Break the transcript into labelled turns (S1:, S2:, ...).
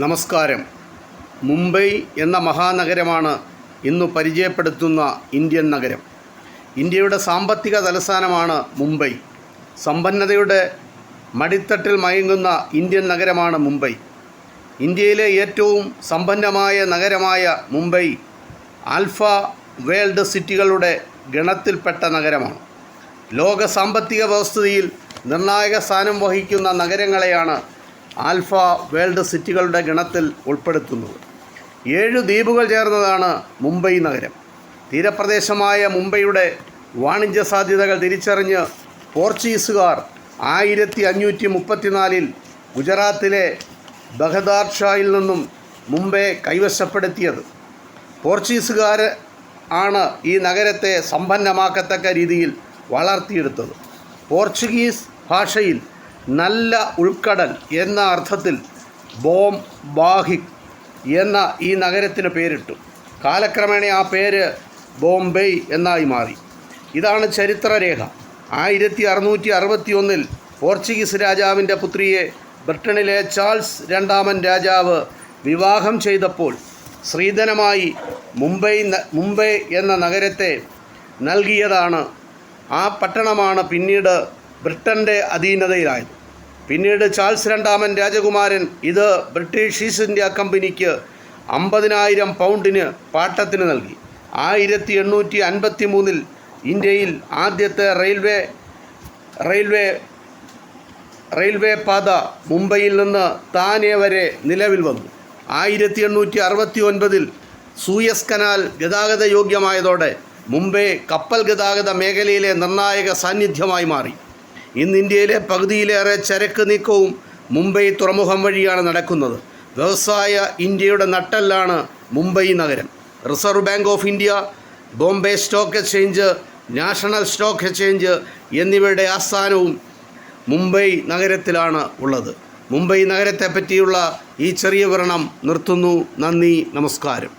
S1: നമസ്കാരം. മുംബൈ എന്ന മഹാനഗരമാണ് ഇന്ന് പരിചയപ്പെടുത്തുന്ന ഇന്ത്യൻ നഗരം. ഇന്ത്യയുടെ സാമ്പത്തിക തലസ്ഥാനമാണ് മുംബൈ. സമ്പന്നതയുടെ മടിത്തട്ടിൽ മയങ്ങുന്ന ഇന്ത്യൻ നഗരമാണ് മുംബൈ. ഇന്ത്യയിലെ ഏറ്റവും സമ്പന്നമായ നഗരമായ മുംബൈ ആൽഫ വേൾഡ് സിറ്റികളുടെ ഗണത്തിൽപ്പെട്ട നഗരമാണ്. ലോക സാമ്പത്തിക വ്യവസ്ഥിതിയിൽ നിർണായക സ്ഥാനം വഹിക്കുന്ന നഗരങ്ങളെയാണ് ആൽഫ വേൾഡ് സിറ്റികളുടെ ഗണത്തിൽ ഉൾപ്പെടുത്തുന്നത് ഏഴ് ദ്വീപുകൾ ചേർന്നതാണ് മുംബൈ നഗരം. തീരപ്രദേശമായ മുംബൈയുടെ വാണിജ്യ സാധ്യതകൾ തിരിച്ചറിഞ്ഞ് പോർച്ചുഗീസുകാർ ആയിരത്തി അഞ്ഞൂറ്റി മുപ്പത്തിനാലിൽ ഗുജറാത്തിലെ ബഹദാർഷായിൽ നിന്നും മുംബൈ കൈവശപ്പെടുത്തിയത്. പോർച്ചുഗീസുകാർ ആണ് ഈ നഗരത്തെ സമ്പന്നമാക്കത്തക്ക രീതിയിൽ വളർത്തിയെടുത്തത്. പോർച്ചുഗീസ് ഭാഷയിൽ നല്ല ഉൾക്കടൽ എന്ന അർത്ഥത്തിൽ ബോം ബാഹിക് എന്ന ഈ നഗരത്തിന് പേരിട്ടു. കാലക്രമേണ ആ പേര് ബോംബെ എന്നായി മാറി. ഇതാണ് ചരിത്രരേഖ. ആയിരത്തി അറുന്നൂറ്റി അറുപത്തി ഒന്നിൽ പോർച്ചുഗീസ് രാജാവിന്റെ പുത്രിയെ ബ്രിട്ടനിലെ ചാൾസ് രണ്ടാമൻ രാജാവ് വിവാഹം ചെയ്തപ്പോൾ ശ്രീധനമായി മുംബൈ മുംബൈ എന്ന നഗരത്തെ നൽകിയതാണ്. ആ പട്ടണമാണ് പിന്നീട് ബ്രിട്ടന്റെ അധീനതയിലായത്. പിന്നീട് ചാൾസ് രണ്ടാമൻ രാജകുമാരൻ. ഇത് ബ്രിട്ടീഷ് ഈസ്റ്റ് ഇന്ത്യ കമ്പനിക്ക് അമ്പതിനായിരം പൗണ്ടിന് പാട്ടത്തിന് നൽകി. ആയിരത്തി എണ്ണൂറ്റി അൻപത്തി മൂന്നിൽ ഇന്ത്യയിൽ ആദ്യത്തെ റെയിൽവേ റെയിൽവേ റെയിൽവേ പാത മുംബൈയിൽ നിന്ന് താനെ വരെ നിലവിൽ വന്നു. ആയിരത്തി എണ്ണൂറ്റി അറുപത്തി ഒൻപതിൽ സൂയസ് കനാൽ ഗതാഗത യോഗ്യമായതോടെ മുംബൈ കപ്പൽ ഗതാഗത മേഖലയിലെ നിർണായക സാന്നിധ്യമായി മാറി. ഇന്ന് ഇന്ത്യയിലെ പകുതിയിലേറെ ചരക്ക് നീക്കവും മുംബൈ തുറമുഖം വഴിയാണ് നടക്കുന്നത്. വ്യവസായ ഇന്ത്യയുടെ നട്ടെല്ലാണ് മുംബൈ നഗരം. Reserve Bank of India Bombay stock exchange national stock exchange എന്നിവയുടെ ആസ്ഥാനവും മുംബൈ നഗരത്തിലാണ് ഉള്ളത്. മുംബൈ നഗരത്തെ പറ്റിയുള്ള ഈ ചെറിയ വിവരണം നിർത്തുന്നു. നന്ദി നമസ്കാരം.